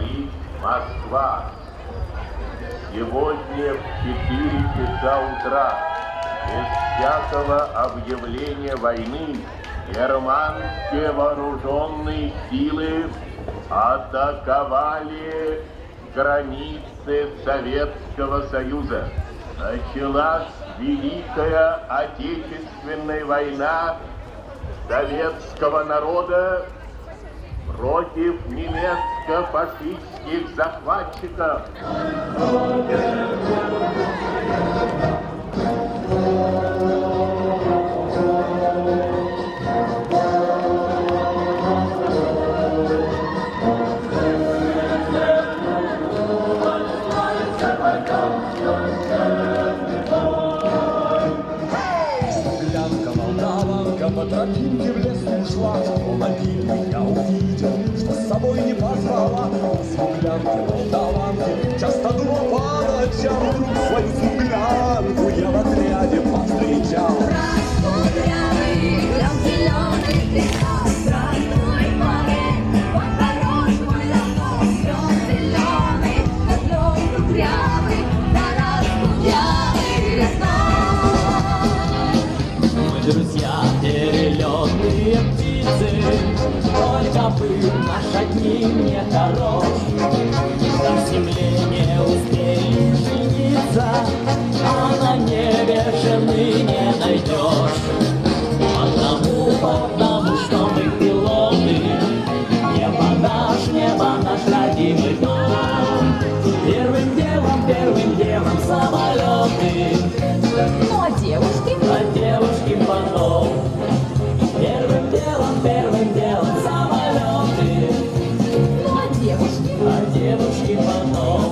Говорит Москва. Сегодня в 4 часа утра, без всякого объявления войны, германские вооруженные силы атаковали границы Советского Союза. Началась Великая Отечественная война советского народа против немецко-фашистских захватчиков. Смуглянка, по тропинке в лес ушла Мобильный я увидел, что с собой не позвала Смуглянки, молдаванки, душевный не найдешь. Потому, потому что мы пилоты, небо наш, небо наш родимый дом. Первым делом, первым делом самолеты. Ну а девушки? А девушки потом. Первым делом, первым делом самолеты. Ну а девушки? А девушки потом.